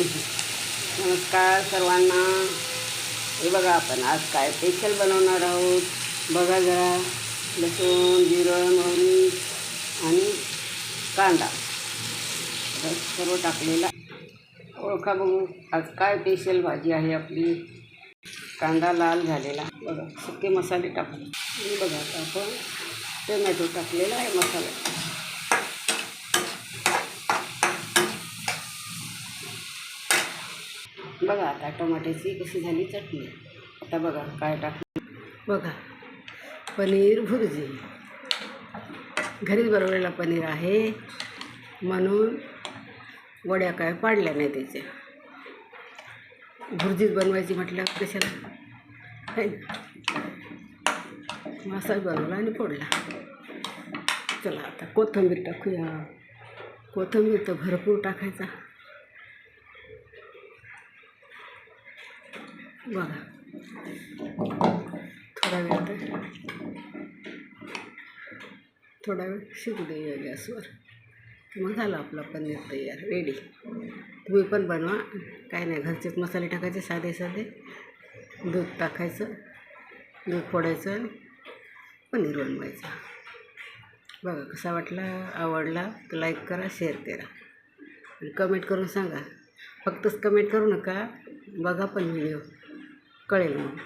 नमस्कार सर्वांना. हे बघा आपण आज काय स्पेशल बनवणार आहोत? बघा जरा. लसूण जिरं मोहरी आणि कांदा. सर्व टाकलेला. ओळखा बघू. आज काय स्पेशल भाजी आहे आपली? कांदा लाल झालेला. बघा सुके मसाले टाकू बघा आपण टोमॅटो टाकलेला आहे मसाला. बघा आता टोमॅटोची कशी झाली चटणी. आता बघा काय टाकलं बघा पनीर भुर्जी. घरीच बनवलेला पनीर आहे. म्हणून वड्या काय पाडल्या नाही त्याच्या. भुर्जीच बनवायची म्हटलं कशाला? है ना? बनवला आणि फोडला. चला आता कोथिंबीर टाकूया. कोथिंबीर तर भरपूर टाकायचा. बघा थोडा वेळ थोडा वेळ शिकू देऊया गॅसवर. मग झालं आपलं पनीर तयार रेडी तुम्ही पण बनवा. काय नाही घरचेच मसाले टाकायचे साधे साधे. दूध टाकायचं दूध फोडायचं आणि पनीर बनवायचं. बघा कसा वाटला आवडला तर लाईक करा शेअर करा. आणि कमेंट करून सांगा. फक्तच कमेंट करू नका बघा पण व्हिडिओ कळेल मग